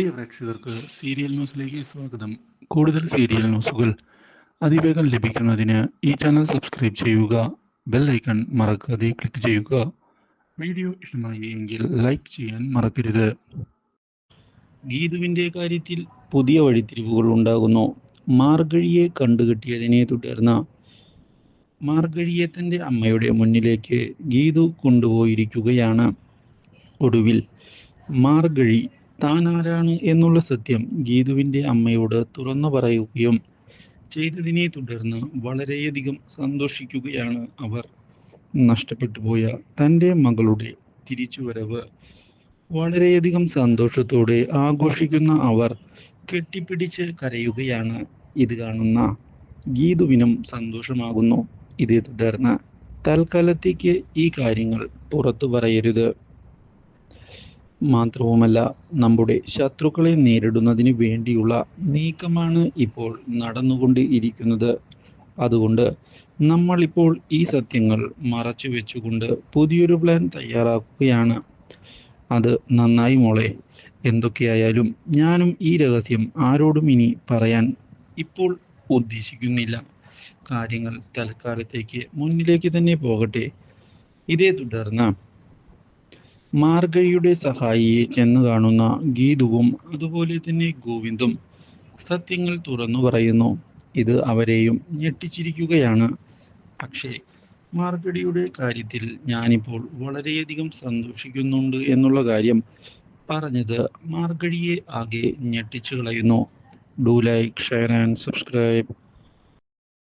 പ്രിയ പ്രേക്ഷകർക്ക് സീരിയൽ ന്യൂസിലേക്ക് സ്വാഗതം. കൂടുതൽ സീരിയൽ ന്യൂസുകൾ അതിവേഗം ലഭിക്കുന്നതിന് ഈ ചാനൽ സബ്സ്ക്രൈബ് ചെയ്യുക ബെൽ ഐക്കൺ മറക്കാതെ ക്ലിക്ക് ചെയ്യുക. വീഡിയോ ഇഷ്ടമായി എങ്കിൽ ലൈക്ക് ചെയ്യാൻ മറക്കരുത്. ഗീതുവിന്റെ കാര്യത്തിൽ പുതിയ വഴിത്തിരിവുകൾ ഉണ്ടാകുന്നു. മാർഗഴിയെ കണ്ടുകെട്ടിയതിനെ തുടർന്ന് മാർഗഴിയെ തന്റെ അമ്മയുടെ മുന്നിലേക്ക് ഗീതു കൊണ്ടുപോയിരിക്കുകയാണ്. ഒടുവിൽ മാർഗഴി താൻ ആരാണ് എന്നുള്ള സത്യം ഗീതുവിന്റെ അമ്മയോട് തുറന്നു പറയുകയും ചെയ്തതിനെ തുടർന്ന് വളരെയധികം സന്തോഷിക്കുകയാണ് അവർ. നഷ്ടപ്പെട്ടു പോയ തന്റെ മകളുടെ തിരിച്ചുവരവ്. വളരെയധികം സന്തോഷത്തോടെ ആഘോഷിക്കുന്ന അവർ കെട്ടിപ്പിടിച്ച് കരയുകയാണ്. ഇത് കാണുന്ന ഗീതുവിനും സന്തോഷമാകുന്നു. ഇതേ തുടർന്ന് തൽക്കാലത്തേക്ക് ഈ കാര്യങ്ങൾ പുറത്തു പറയരുത്. മാത്രവുമല്ല നമ്മുടെ ശത്രുക്കളെ നേരിടുന്നതിന് വേണ്ടിയുള്ള നീക്കമാണ് ഇപ്പോൾ നടന്നുകൊണ്ട് ഇരിക്കുന്നത് അതുകൊണ്ട് നമ്മൾ ഇപ്പോൾ ഈ സത്യങ്ങൾ മറച്ചു വെച്ചുകൊണ്ട് പുതിയൊരു പ്ലാൻ തയ്യാറാക്കുകയാണ്. അത് നന്നായി മോളെ എന്തൊക്കെയായാലും ഞാനും ഈ രഹസ്യം ആരോടും ഇനി പറയാൻ ഇപ്പോൾ ഉദ്ദേശിക്കുന്നില്ല. കാര്യങ്ങൾ തൽക്കാലത്തേക്ക് മുന്നിലേക്ക് തന്നെ പോകട്ടെ. ഇതേ തുടർന്ന് മാർഗഴിയുടെ സഹായിയെ ചെന്ന് കാണുന്ന ഗീതുവും അതുപോലെ തന്നെ ഗോവിന്ദും സത്യങ്ങൾ തുറന്നു പറയുന്നു. ഇത് അവരെയും ഞെട്ടിച്ചിരിക്കുകയാണ്. പക്ഷേ മാർഗഴിയുടെ കാര്യത്തിൽ ഞാനിപ്പോൾ വളരെയധികം സന്തോഷിക്കുന്നുണ്ട് എന്നുള്ള കാര്യം പറഞ്ഞത് മാർഗഴിയെ ആകെ ഞെട്ടിച്ചു കളയുന്നു do like share and subscribe